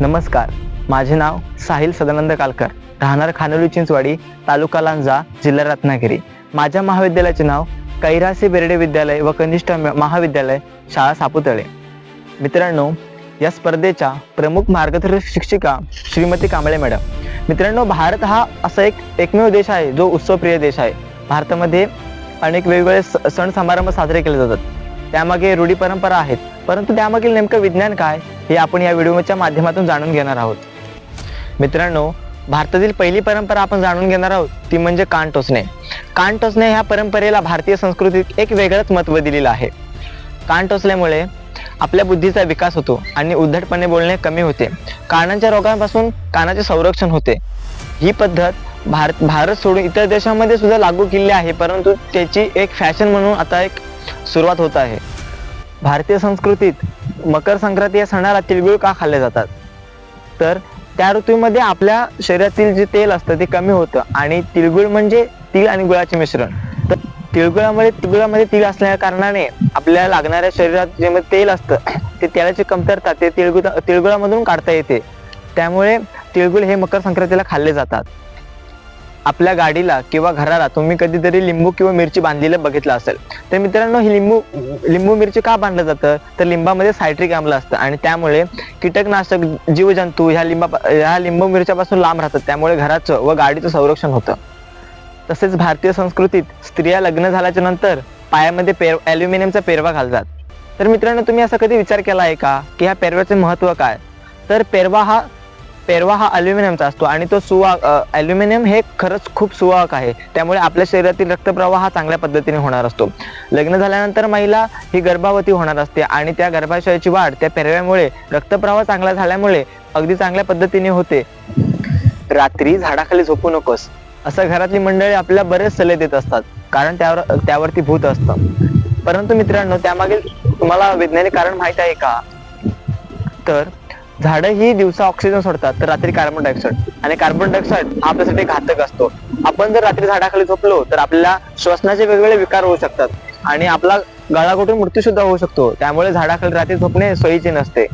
नमस्कार. माझे नाव साहिल सदानंद कालकर. राहणार खानोली चिंचवाडी तालुका लांजा जिल्हा रत्नागिरी. माझ्या महाविद्यालयाचे नाव कैरासी बेर्डे विद्यालय व कनिष्ठ म- महाविद्यालय शाळा सापुतळे. मित्रांनो या स्पर्धेच्या प्रमुख मार्गदर्शक शिक्षिका श्रीमती कांबळे मॅडम. मित्रांनो भारत हा असा एक एकमेव देश आहे जो उत्सवप्रिय देश आहे. भारतामध्ये अनेक वेगवेगळे स- सण समारंभ साजरे केले जातात. त्यामागे रूढी परंपरा आहेत. परंतु त्यामागील नेमकं विज्ञान काय? हे आपण या व्हिडिओच्या माध्यमातून जाणून घेणार आहोत. मित्रांनो भारतातील पहिली परंपरा आपण जाणून घेणार आहोत ती म्हणजे कान टोचणे. कान टोचणे ह्या परंपरेला भारतीय संस्कृतीत एक वेगळंच महत्त्व दिलेलं आहे. कान टोचल्यामुळे आपल्या बुद्धीचा विकास होतो आणि उद्धटपणे बोलणे कमी होते. कानांच्या रोगांपासून कानाचे संरक्षण होते. ही पद्धत भारत भारत सोडून इतर देशांमध्ये सुद्धा लागू केली आहे परंतु त्याची एक फॅशन म्हणून आता एक सुरुवात होत आहे. भारतीय संस्कृतीत मकर संक्रांती या सणाला तिळगुळ का खाल्ले जातात? तर त्या ऋतूमध्ये आपल्या शरीरातील जे तेल असतं ते कमी होतं आणि तिळगुळ म्हणजे तिळ आणि गुळाचे मिश्रण. तर तिळगुळामध्ये तिळगुळामध्ये तिळ असल्या कारणाने आपल्याला लागणाऱ्या शरीरात जे तेल असतं ते तेलाची कमतरता ते तिळगुळ तिळगुळामधून काढता येते. त्यामुळे तिळगुळ हे मकर संक्रांतीला खाल्ले जातात. आपल्या गाडीला किंवा घराला तुम्ही कधीतरी लिंबू किंवा मिरची बांधलेलं बघितलं असेल. तर मित्रांनो ही लिंबू लिंबू मिरची का बांधलं जातं? तर लिंबामध्ये सायट्रिक आम्ल असतं आणि त्यामुळे कीटकनाशक जीवजंतू ह्या लिंबा ह्या लिंबू मिरच्यापासून लांब राहतात. त्यामुळे घराचं व गाडीचं संरक्षण होतं. तसेच भारतीय संस्कृतीत स्त्रिया लग्न झाल्याच्यानंतर पायामध्ये पेर अल्युमिनियमचा पेरवा घालतात. तर मित्रांनो तुम्ही असा कधी विचार केला आहे का? की ह्या पेरव्याचे महत्त्व काय? तर पेरवा हा पेरवा हा अल्युमिनियमचा असतो आणि तो सुवाक अल्युमिनियम हे खरंच खूप सुवाहक आहे. त्यामुळे आपल्या शरीरातील रक्तप्रवाह हा चांगल्या पद्धतीने होणार असतो. लग्न झाल्यानंतर महिला ही गर्भावती होणार असते आणि त्या गर्भाशयाची वाढ त्या पेरव्यामुळे रक्तप्रवाह चांगला झाल्यामुळे अगदी चांगल्या पद्धतीने होते. रात्री झाडाखाली झोपू नकोस. असं घरातली मंडळी आपल्याला बरेच सल्ले देत असतात कारण त्यावर त्यावरती भूत असतं. परंतु मित्रांनो त्यामागील तुम्हाला वैज्ञानिक कारण माहीत आहे का? तर झाडं ही दिवसा ऑक्सिजन सोडतात तर रात्री कार्बन डायऑक्साईड आणि कार्बन डायऑक्साईड आपल्यासाठी घातक असतो. आपण जर रात्री झाडाखाली झोपलो तर आपल्याला श्वसनाचे वेगवेगळे विकार होऊ शकतात. आणि आपला गळा घोटून मृत्यू सुद्धा होऊ शकतो. त्यामुळे झाडाखाली रात्री झोपणे सोयीचे नसते.